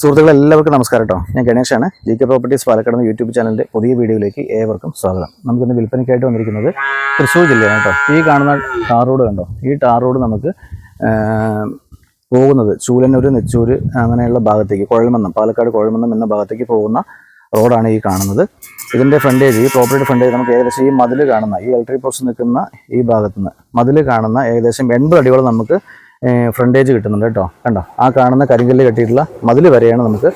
സുഹൃത്തുക്കളെ എല്ലാവർക്കും നമസ്കാരം കേട്ടോ ഞാൻ ഗണേഷാണ് G K properties Palakkad YouTube ചാനലിന്റെ പുതിയ വീഡിയോയിലേക്ക് ഏവർക്കും സ്വാഗതം. നമുക്കിന്ന് വിൽപ്പനയ്ക്കായിട്ട് വന്നിരിക്കുന്നത് തൃശ്ശൂർ ജില്ലയാണ് കേട്ടോ ഈ കാണുന്ന ടാർ റോഡ് കണ്ടോ? ഈ ടാർ റോഡ് നമുക്ക് പോകുന്നത് ചൂലന്നൂർ നെച്ചൂർ അങ്ങനെയുള്ള ഭാഗത്തേക്ക് കുഴൽമന്നം പാലക്കാട് കുഴൽമന്നം എന്ന ഭാഗത്തേക്ക് പോകുന്ന റോഡാണ് ഈ കാണുന്നത്. ഇതിന്റെ ഫ്രണ്ടേജ് ഈ പ്രോപ്പർട്ടി ഫ്രണ്ടേജ് നമുക്ക് ഏകദേശം ഈ മതിൽ കാണുന്ന ഈ ഇലക്ട്രിക് പോസ്റ്റ് നിൽക്കുന്ന ഈ ഭാഗത്തുനിന്ന് മതിൽ കാണുന്ന ഏകദേശം എൺപത് അടിയോളം നമുക്ക് ഫ്രണ്ടേജ് കിട്ടുന്നുണ്ട് കേട്ടോ. കണ്ടോ? ആ കാണുന്ന കരിങ്കല്ല് കെട്ടിയിട്ടുള്ള മതിൽ വരെയാണ് നമുക്ക്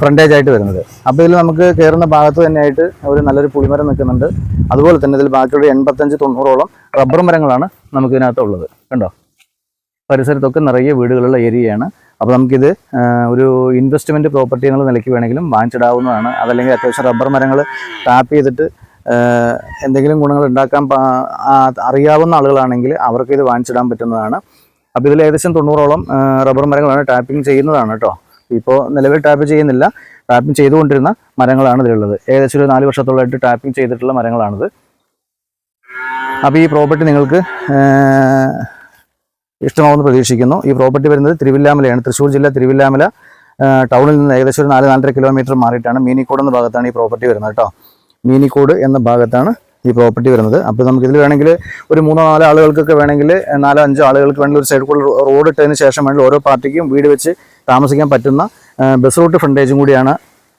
ഫ്രണ്ടേജ് ആയിട്ട് വരുന്നത്. അപ്പോൾ ഇതിൽ നമുക്ക് കയറുന്ന ഭാഗത്ത് തന്നെയായിട്ട് ഒരു നല്ലൊരു പുളിമരം നിൽക്കുന്നുണ്ട്. അതുപോലെ തന്നെ ഇതിൽ ബാക്കിയുള്ള എൺപത്തഞ്ച് തൊണ്ണൂറോളം റബ്ബർ മരങ്ങളാണ് നമുക്ക് ഇതിനകത്തുള്ളത് കണ്ടോ? പരിസരത്തൊക്കെ നിറയെ വീടുകളുള്ള ഏരിയയാണ്. അപ്പോൾ നമുക്കിത് ഒരു ഇൻവെസ്റ്റ്മെന്റ് പ്രോപ്പർട്ടി എന്നുള്ള നിലയ്ക്ക് വേണമെങ്കിലും വാങ്ങിച്ചിടാവുന്നതാണ്. അതല്ലെങ്കിൽ അത്യാവശ്യം റബ്ബർ മരങ്ങൾ ടാപ്പ് ചെയ്തിട്ട് എന്തെങ്കിലും ഗുണങ്ങൾ ഉണ്ടാക്കാൻ അറിയാവുന്ന ആളുകളാണെങ്കിൽ അവർക്ക് ഇത് വാങ്ങിച്ചിടാൻ പറ്റുന്നതാണ്. അപ്പോൾ ഇതിൽ ഏകദേശം തൊണ്ണൂറോളം റബ്ബർ മരങ്ങളാണ് ടാപ്പിംഗ് ചെയ്യുന്നതാണ് കേട്ടോ. ഇപ്പോൾ നിലവിൽ ടാപ്പ് ചെയ്യുന്നില്ല. ടാപ്പിംഗ് ചെയ്തുകൊണ്ടിരുന്ന മരങ്ങളാണ് ഇതിലുള്ളത്. ഏകദേശം ഒരു നാല് വർഷത്തോളമായിട്ട് ടാപ്പിംഗ് ചെയ്തിട്ടുള്ള മരങ്ങളാണിത്. അപ്പോൾ ഈ പ്രോപ്പർട്ടി നിങ്ങൾക്ക് ഇഷ്ടമാവുമെന്ന് പ്രതീക്ഷിക്കുന്നു. ഈ പ്രോപ്പർട്ടി വരുന്നത് തിരുവില്ലാമലയാണ്. തൃശ്ശൂർ ജില്ല തിരുവില്ലാമല ടൗണിൽ നിന്ന് ഏകദേശം ഒരു നാല് നാലര കിലോമീറ്റർ മാറിയിട്ടാണ് മീനിക്കോട് എന്ന ഭാഗത്താണ് ഈ പ്രോപ്പർട്ടി വരുന്നത് കേട്ടോ. മീനിക്കോട് എന്ന ഭാഗത്താണ് ഈ പ്രോപ്പർട്ടി വരുന്നത്. അപ്പോൾ നമുക്ക് ഇതിൽ വേണമെങ്കിൽ ഒരു മൂന്നോ നാലോ ആളുകൾക്കൊക്കെ വേണമെങ്കിൽ നാലോ അഞ്ചോ ആളുകൾക്ക് വേണമെങ്കിൽ ഒരു സൈഡ് കൂടെ റോഡ് ഇട്ടതിന് ശേഷം വേണമെങ്കിൽ ഓരോ പാർട്ടിക്കും വീട് വെച്ച് താമസിക്കാൻ പറ്റുന്ന ബസ് റൂട്ട് ഫ്രണ്ടേജും കൂടിയാണ്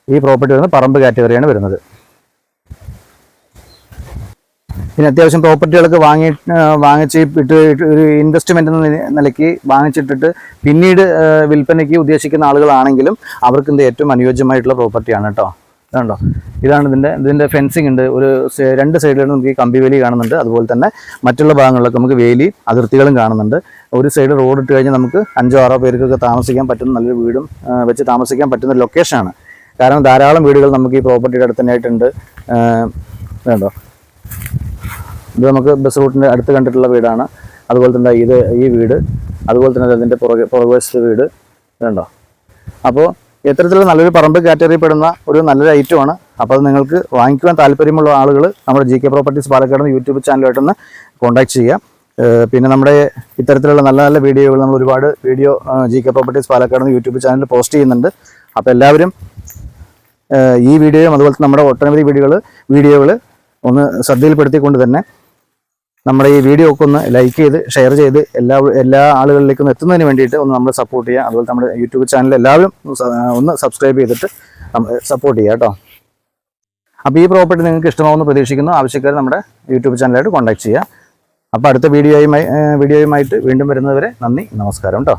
ഈ പ്രോപ്പർട്ടി വരുന്നത്. പറമ്പ് കാറ്റഗറിയാണ് വരുന്നത്. പിന്നെ അത്യാവശ്യം പ്രോപ്പർട്ടികളൊക്കെ വാങ്ങി വാങ്ങിച്ച് ഇട്ട് ഒരു ഇൻവെസ്റ്റ്മെന്റ് എന്ന നിലയ്ക്ക് വാങ്ങിച്ചിട്ടിട്ട് പിന്നീട് വിൽപ്പനയ്ക്ക് ഉദ്ദേശിക്കുന്ന ആളുകളാണെങ്കിലും അവർക്ക് ഇത് ഏറ്റവും അനുയോജ്യമായിട്ടുള്ള പ്രോപ്പർട്ടിയാണ് കേട്ടോ. ഇതുണ്ടോ ഇതാണ് ഇതിന്റെ ഇതിന്റെ ഫെൻസിങ് ഉണ്ട്. ഒരു രണ്ട് സൈഡിലും നമുക്ക് ഈ കമ്പി വേലി കാണുന്നുണ്ട്. അതുപോലെ തന്നെ മറ്റുള്ള ഭാഗങ്ങളിലൊക്കെ നമുക്ക് വേലി അതിർത്തികളും കാണുന്നുണ്ട്. ഒരു സൈഡ് റോഡ് ഇട്ട് കഴിഞ്ഞാൽ നമുക്ക് അഞ്ചോ ആറോ പേർക്കൊക്കെ താമസിക്കാൻ പറ്റുന്ന നല്ലൊരു വീടും വെച്ച് താമസിക്കാൻ പറ്റുന്ന ലൊക്കേഷനാണ് കാരണം ധാരാളം വീടുകൾ നമുക്ക് ഈ പ്രോപ്പർട്ടിയുടെ അടുത്ത് തന്നെ ആയിട്ടുണ്ട്. വേണ്ടോ ഇത് നമുക്ക് ബസ് റൂട്ടിന്റെ അടുത്ത് കണ്ടിട്ടുള്ള വീടാണ്. അതുപോലെ തന്നെ ഇത് ഈ വീട് അതുപോലെ തന്നെ അതിന്റെ പുറകെ പുറകുവശത്തെ വീട്. വേണ്ടോ അപ്പോൾ ഇത്തരത്തിലുള്ള നല്ലൊരു പറമ്പ് കാറ്റഗറി പെടുന്ന ഒരു നല്ലൊരു ഐറ്റമാണ് അപ്പോൾ അത് നിങ്ങൾക്ക് വാങ്ങിക്കുവാൻ താല്പര്യമുള്ള ആളുകൾ നമ്മുടെ G K properties Palakkad YouTube ചാനലുമായിട്ടൊന്ന് contact ചെയ്യാം പിന്നെ നമ്മുടെ ഇത്തരത്തിലുള്ള നല്ല നല്ല വീഡിയോകൾ നമ്മൾ ഒരുപാട് video G K properties Palakkad YouTube ചാനലിൽ പോസ്റ്റ് ചെയ്യുന്നുണ്ട്. അപ്പോൾ എല്ലാവരും ഈ വീഡിയോയും അതുപോലെ നമ്മുടെ ഒട്ടനവധി വീഡിയോകൾ വീഡിയോകൾ ഒന്ന് ശ്രദ്ധയിൽപ്പെടുത്തിക്കൊണ്ട് തന്നെ നമ്മുടെ ഈ വീഡിയോ ഒക്കെ ഒന്ന് ലൈക്ക് ചെയ്ത് ഷെയർ ചെയ്ത് എല്ലാ എല്ലാ ആളുകളിലേക്കും എത്തുന്നതിന് വേണ്ടിയിട്ട് ഒന്ന് നമ്മൾ സപ്പോർട്ട് ചെയ്യുക. അതുപോലെ നമ്മുടെ യൂട്യൂബ് ചാനൽ എല്ലാവരും ഒന്ന് സബ്സ്ക്രൈബ് ചെയ്തിട്ട് സപ്പോർട്ട് ചെയ്യുക കേട്ടോ. അപ്പോൾ ഈ പ്രോപ്പർട്ടി നിങ്ങൾക്ക് ഇഷ്ടമാവുമെന്ന് പ്രതീക്ഷിക്കുന്നു. ആവശ്യക്കാർ നമ്മുടെ യൂട്യൂബ് ചാനലായിട്ട് കോൺടാക്ട് ചെയ്യുക. അപ്പോൾ അടുത്ത വീഡിയോയുമായി വീഡിയോയുമായിട്ട് വീണ്ടും വരുന്നതുവരെ നന്ദി നമസ്കാരം കേട്ടോ.